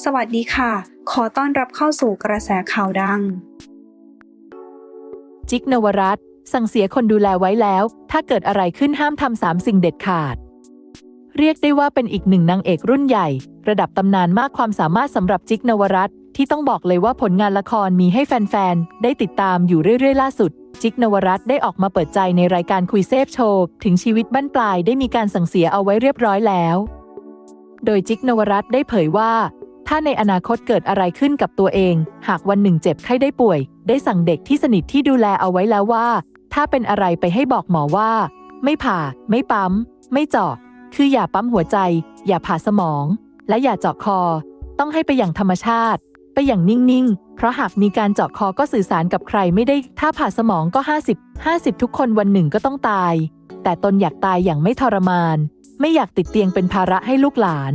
สวัสดีค่ะ ขอต้อนรับเข้าสู่กระแสข่าวดัง จิกนวรัตสั่งเสียคนดูแลไว้แล้ว ถ้าเกิดอะไรขึ้นห้ามทำสามสิ่งเด็ดขาด เรียกได้ว่าเป็นอีกหนึ่งนางเอกรุ่นใหญ่ ระดับตำนานมากความสามารถสำหรับจิกนวรัตที่ต้องบอกเลยว่าผลงานละครมีให้แฟนๆ ได้ติดตามอยู่เรื่อยๆ ล่าสุด จิกนวรัตได้ออกมาเปิดใจในรายการคุยเซฟโชว์ ถึงชีวิตบั้นปลายได้มีการสั่งเสียเอาไว้เรียบร้อยแล้ว โดยจิกนวรัตได้เผยว่า ถ้าในอนาคตเกิดอะไรขึ้นกับตัวเอง หากวันหนึ่งเจ็บไข้ได้ป่วย ได้สั่งเด็กที่สนิทที่ดูแลเอาไว้แล้วว่า ถ้าเป็นอะไรไปให้บอกหมอว่า ไม่ผ่า ไม่ปั๊ม ไม่เจาะ คืออย่าปั๊มหัวใจ อย่าผ่าสมอง และอย่าเจาะคอ ต้องให้ไปอย่างธรรมชาติ ไปอย่างนิ่งๆ เพราะหากมีการเจาะคอก็สื่อสารกับใครไม่ได้ ถ้าผ่าสมองก็ 50 50 ทุกคนวันหนึ่งก็ต้องตาย แต่ตนอยากตายอย่างไม่ทรมาน ไม่อยากติดเตียงเป็นภาระให้ลูกหลาน